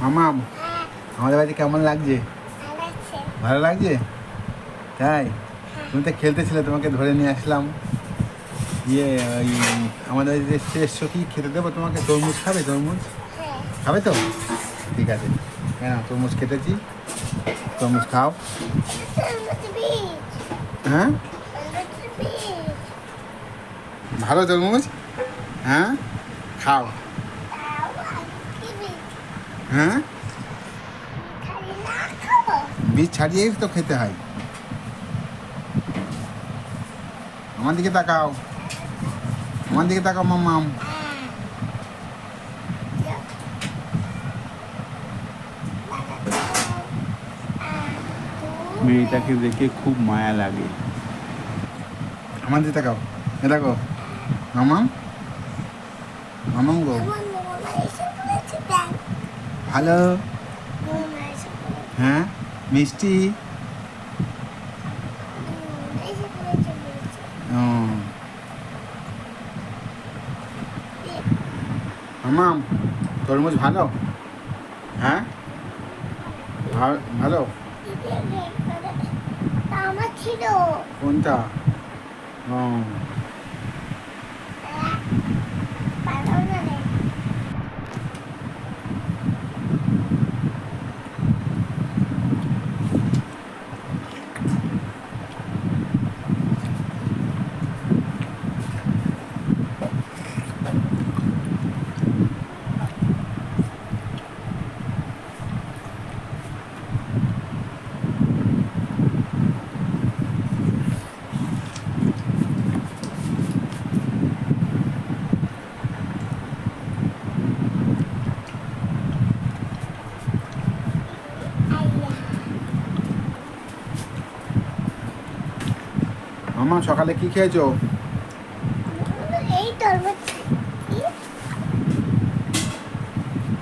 মামাম আমাদের বাড়িতে কেমন লাগছে? ভালো লাগছে? তাই? তুমি তো খেলতেছিলে তোমাকে ধরে নিয়ে আসলাম। ইয়ে ওই আমাদের বাড়িতে এসছো কি খেতে দেবো তোমাকে? তরমুজ খাবে তরমুজ? খাবে তো? ঠিক আছে। হ্যাঁ তরমুজ খেতেছি। তরমুজ খাও। হ্যাঁ? ভালো তরমুজ? হ্যাঁ? খাও। হ্যাঁ? বীজ ছাড়িয়েই তো খেতে হয়। আমার দিকে তাকাও। আমার দিকে তাকাও মাম্মাম। মেয়েটাকে দেখে খুব মায়া লাগে। আমার দিকে তাকাও। এ দেখো মামাম মামাম গো। ভালো? হ্যাঁ? মিষ্টি? ও। মামাম তরমুজ ভালো? হ্যাঁ? ভালো? কোনটা? ও ভালো না রে। আইয়া। মামা সকালে কি খেয়েছো?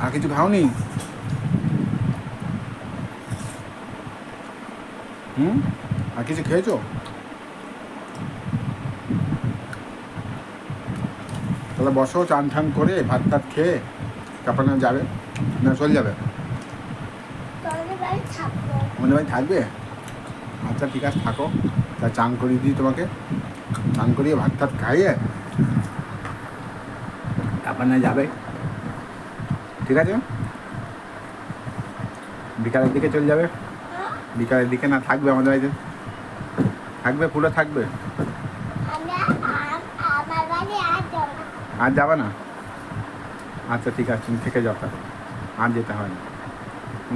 আর কিছু খাওনি? হুম? আর কিছু খেয়েছো? তাহলে বসো চান ঠান করে ভাত টাত খেয়ে তারপর না যাবে না চলে যাবে। আমাদের বাড়ি থাকবে? আচ্ছা ঠিক আছে থাকো। তা চান করিয়ে দিই তোমাকে। চান করিয়ে ভাত টাত খাইয়ে তারপর না যাবে। ঠিক আছে? বিকালের দিকে চলে যাবে? বিকালের দিকে না, থাকবে আমাদের বাড়িতে। থাকবে, পুরো থাকবে। আর যাব না। আচ্ছা ঠিক আছে, তুমি থেকে যাও আর যেতে হয় না।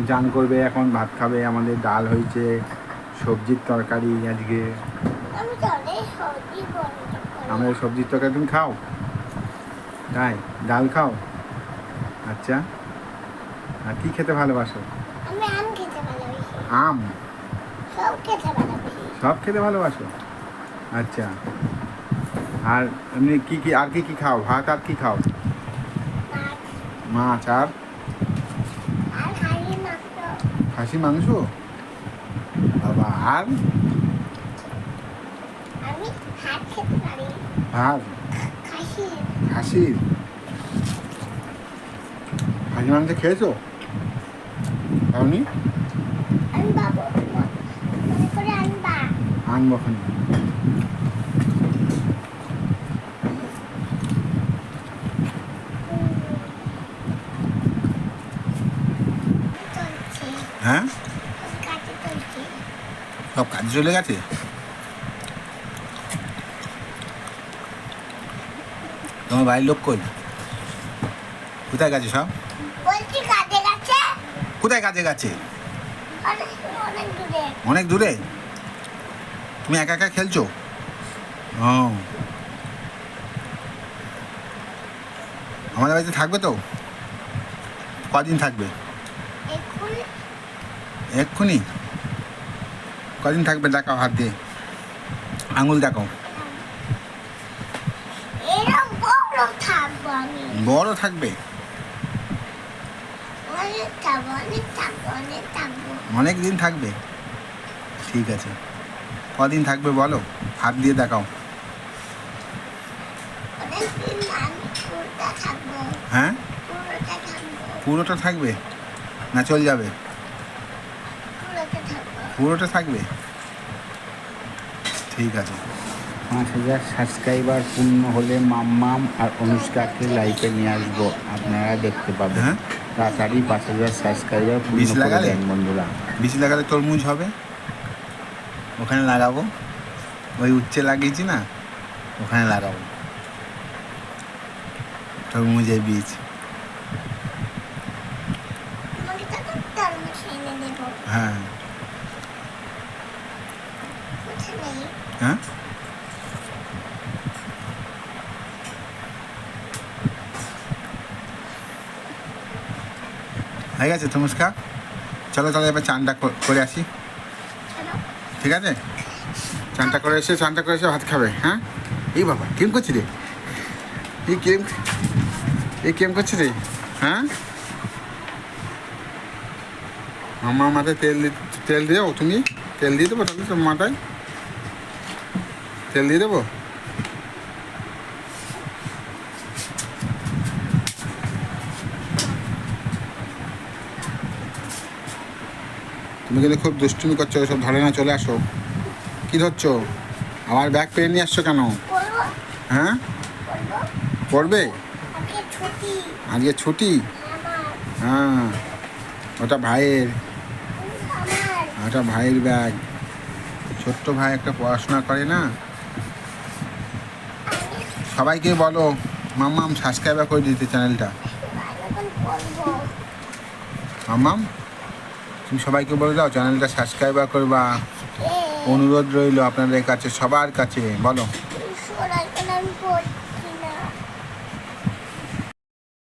চান করবে এখন, ভাত খাবে, আমাদের ডাল হয়েছে। সবজির তরকারি আজকে? আমি তো অনেক সবজি বন্ধ করি। আমাদের সবজির তরকারি তুমি খাও? তাই? ডাল খাও? আচ্ছা। আর কি খেতে ভালোবাসো? আম সব খেতে ভালোবাসি। আচ্ছা। আর এমনি কি কি আর কি কি খাও? ভাত আর কি খাও? মাছ। আর? খাসি মাংস? পারি। ভাত? খাসির খাসি? মাংস খেয়েছো? করে আনবা। ওখানে হ্যাঁ? কাজে চলে গেছে? তোমার বাড়ির লোক কই? কোথায় গেছে সব? কোথায় কাজে গেছে? অনেক অনেক দূরে। তুমি একা একা খেলছো? ও। আমাদের বাড়িতে থাকবে তো? কদিন থাকবে? এক্ষুনি? কদিন থাকবে দেখাও হাত দিয়ে। আঙুল দেখাও। বড় থাকব অনেক দিন থাকবে? ঠিক আছে। কদিন থাকবে বলো? হাত দিয়ে দেখাও। হ্যাঁ? পুরোটা থাকবে? না চল যাবে। পুরোটা থাকবে? ঠিক আছে। পাঁচ হাজার সাবস্ক্রাইবার পূর্ণ হলে মাম্মাম আর অনুষ্কাকে লাইফে নিয়ে আসব। আপনারা দেখতে পাবেন। হ্যাঁ? তাড়াতাড়ি পাঁচ হাজার সাবস্ক্রাইবার পূর্ণ বিষ লাগালে? বন্ধুরা। বিচি লাগালে তরমুজ হবে? ওখানে লাগাবো। ওই উচ্চে লাগিয়েছি না? ওখানে লাগাবো। তরমুজের বীজ। হ্যাঁ। হ্যাঁ? হয়ে গেছে তরমুজকা চলো তাহলে এবার চানটা করে আসি। ঠিক আছে? চানটা করে এসে চানটা করে এসে ভাত খাবে হ্যাঁ? এই বাবা কেম করছি রে? এই কেম এই কেম করছি রে? হ্যাঁ? আমার মাথায় তেল তেল দিয়ে দেবো তুমি? তেল দিয়ে দেবো তাহলে তোর মাথায়? তেল দিয়ে দেবো? তুমি কিন্তু খুব দুষ্টুমি করছ সব ধরে না চলে আসো। কি ধরছো? আমার ব্যাগ পেয়ে নিয়ে আসছো কেন? হ্যাঁ? পড়বে? আজকে ছুটি? হ্যাঁ। ওটা ভাইয়ের। ওটা ভাইয়ের ব্যাগ। ছোট্ট ভাই একটা পড়াশোনা করে না? সবাইকে বলো, মাম্মাম সাবস্ক্রাইবার করে দিতে চ্যানেলটা মাম্মাম, তুমি সবাইকে বলে দাও চ্যানেলটা সাবস্ক্রাইবার করবা। অনুরোধ রইল আপনাদের কাছে, সবার কাছে, বলো।